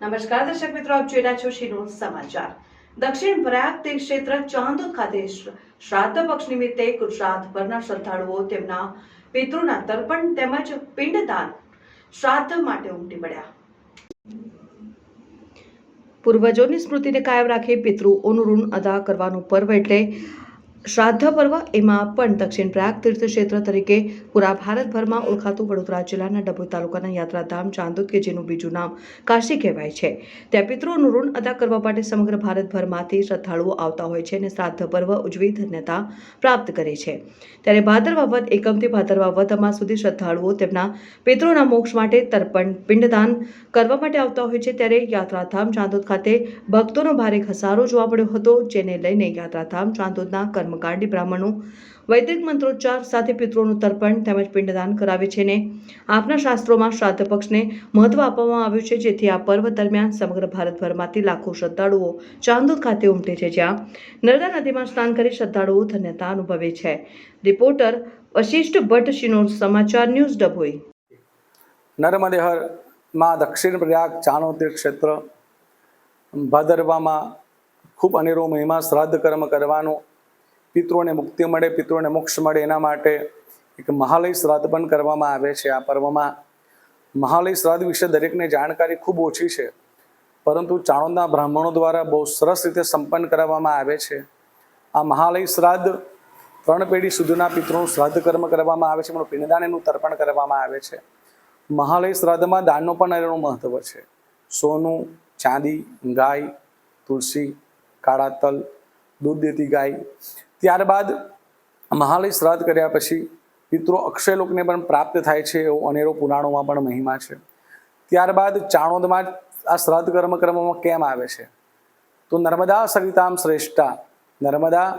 નમસ્કાર, દર્શક મિત્રો, આપ જોઈ રહ્યા છો શિનો સમાચાર. દક્ષિણ પ્રયાગ ક્ષેત્ર ચાંદોદ ખાતે શ્રાદ્ધ પક્ષ નિમિત્તે ગુજરાતભરના શ્રદ્ધાળુઓ તેમના પિતૃના તર્પણ તેમજ પિંડદાન શ્રાદ્ધ માટે ઉમટી પડ્યા. પૂર્વજોની સ્મૃતિને કાયમ રાખી પિતૃઓનું ઋણ અદા કરવાનું પર્વ એટલે શ્રાદ્ધ પર્વ એમાં પણ દક્ષિણ પ્રયાગ તીર્થ ક્ષેત્ર તરીકે પૂરા ભારતભરમાં ઓળખાતું વડોદરા જિલ્લાના ડભોઈ તાલુકાના યાત્રાધામ ચાંદોદ કે જેનું બીજું નામ કાશી કહેવાય છે. ત્યાં પિતૃનું ઋણ અદા કરવા માટે સમગ્ર ભારતભરમાંથી શ્રદ્ધાળુઓ આવતા હોય છે અને શ્રાદ્ધ પર્વ ઉજવી ધન્યતા પ્રાપ્ત કરે છે. ત્યારે ભાદરવા વધ એકમથી ભાદરવા વધ અમાસ સુધી શ્રદ્ધાળુઓ તેમના પિતૃના મોક્ષ માટે તર્પણ, પિંડદાન કરવા માટે આવતા હોય છે. ત્યારે યાત્રાધામ ચાંદોદ ખાતે ભક્તોનો ભારે ઘસારો જોવા મળ્યો હતો, જેને લઈને યાત્રાધામ ચાંદોદના કર્મકાંડી બ્રાહ્મણો વૈદિક મંત્રોચ્ચાર સાથે પિતૃઓનું તર્પણ તેમજ પિંડદાન કરાવે છે ને આપના શાસ્ત્રોમાં શ્રાદ્ધ પક્ષને મહત્વ આપવામાં આવ્યું છે, જેથી આ પર્વ દરમિયાન સમગ્ર ભારતભરમાંથી લાખો શ્રદ્ધાળુઓ ચાંદોદ ખાતે ઉમટે છે, જ્યાં નર્મદા નદીમાં સ્નાન કરી શ્રદ્ધાળુઓ ધન્યતા અનુભવે છે. રિપોર્ટર વશિષ્ઠ ભટ્ટ શિનોર સમાચાર ન્યૂઝ ડભોઈ. નર્મદે હરમાં દક્ષિણ પ્રયાગ ચાણોતીર ક્ષેત્ર, ભાદરવામાં ખૂબ અનેરો મહિમા શ્રાદ્ધ કર્મ કરવાનો પિતૃઓને મુક્તિ મળે પિત્રોને મોક્ષ મળે, એના માટે એક મહાલય શ્રાદ્ધ પણ કરવામાં આવે છે. આ પર્વમાં મહાલય શ્રાદ્ધ વિશે દરેકને જાણકારી ખૂબ ઓછી છે. પરંતુ ચાણોદના બ્રાહ્મણો દ્વારા બહુ સરસ રીતે સંપન્ન કરવામાં આવે છે. આ મહાલય શ્રાદ્ધ ત્રણ પેઢી સુધીના પિતૃનું શ્રાદ્ધ કર્મ કરવામાં આવે છે, એમનું પિંડદાન એનું તર્પણ કરવામાં આવે છે. મહાલય શ્રાદ્ધમાં દાનનો પણ એનું મહત્વ છે. સોનું, ચાંદી, ગાય, તુલસી, કાળા તલ, દૂધ દેતી ગાય ત્યારબાદ મહાલય શ્રાદ્ધ કર્યા પછી મિત્રો અક્ષયલોકને પણ પ્રાપ્ત થાય છે એવો અનેરો પુરાણોમાં પણ મહિમા છે. ત્યારબાદ ચાણોદમાં આ શ્રાદ્ધ કર્મ કર્મમાં કેમ આવે છે? તો નર્મદા સરિતામ શ્રેષ્ઠા. નર્મદા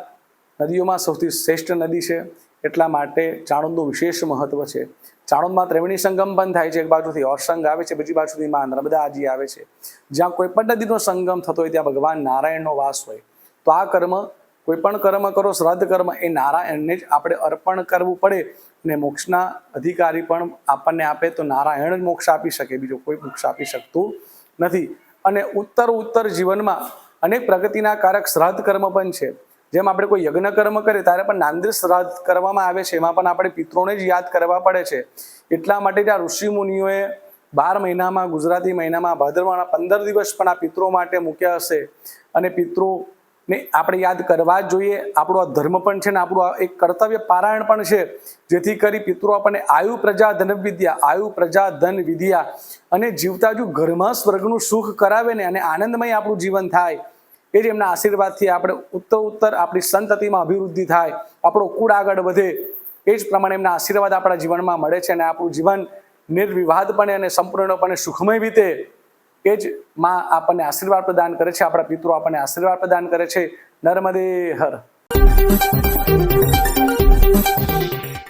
નદીઓમાં સૌથી શ્રેષ્ઠ નદી છે. એટલા માટે ચાણોદનું વિશેષ મહત્વ છે. ચાણોદમાં ત્રિવેણી સંગમ પણ થાય છે. એક બાજુથી ઓરસંગ આવે છે. બીજી બાજુથી માં નર્મદાજી આવે છે. જ્યાં કોઈ પણ નદીનો સંગમ થતો હોય ત્યાં ભગવાન નારાયણનો વાસ હોય. તો આ કર્મ કોઈ પણ કર્મ કરો, શ્રાદ્ધ કર્મ, એ નારાયણને જ આપણે અર્પણ કરવું પડે ને મોક્ષના અધિકારી પણ આપણને આપે તો નારાયણ જ મોક્ષ આપી શકે, બીજો કોઈ મોક્ષ આપી શકતું નથી. અને ઉત્તર ઉત્તર જીવનમાં અનેક પ્રગતિના કારક શ્રાદ્ધ કર્મ પણ છે. જેમ આપણે કોઈ યજ્ઞ કર્મ કરીએ, ત્યારે પણ નાંદિર શ્રાદ્ધ કરવામાં આવે છે, એમાં પણ આપણે પિત્રોને જ યાદ કરવા પડે છે. એટલા માટે આ ઋષિ મુનિઓએ બાર મહિનામાં, ગુજરાતી મહિનામાં, ભાદરવાના પંદર દિવસ પણ આ પિત્રો માટે મૂક્યા હશે. અને પિતૃને આપણે યાદ કરવા જોઈએ, આપણો આ ધર્મ પણ છે ને આપણું આ એક કર્તવ્ય પારાયણ પણ છે, જેથી કરી પિતૃ આપણને આયુ પ્રજા ધન વિદ્યા, આયુ પ્રજા ધન વિદ્યા અને જીવતા જો ઘરમાં સ્વર્ગનું સુખ કરાવે ને અને આનંદમય આપણું જીવન થાય. એ જ એમના આશીર્વાદથી આપણે ઉત્તર ઉત્તર આપણી સંતતિમાં અભિવૃદ્ધિ થાય, આપણો કુળ આગળ વધે. એ જ પ્રમાણે એમના આશીર્વાદ આપણા જીવનમાં મળે છે અને આપણું જીવન નિર્વિવાદપણે અને સંપૂર્ણપણે સુખમય રીતે એ જ માં આપણને આશીર્વાદ પ્રદાન કરે છે, આપણા પિતૃ આપણને આશીર્વાદ પ્રદાન કરે છે. નર્મદે હર.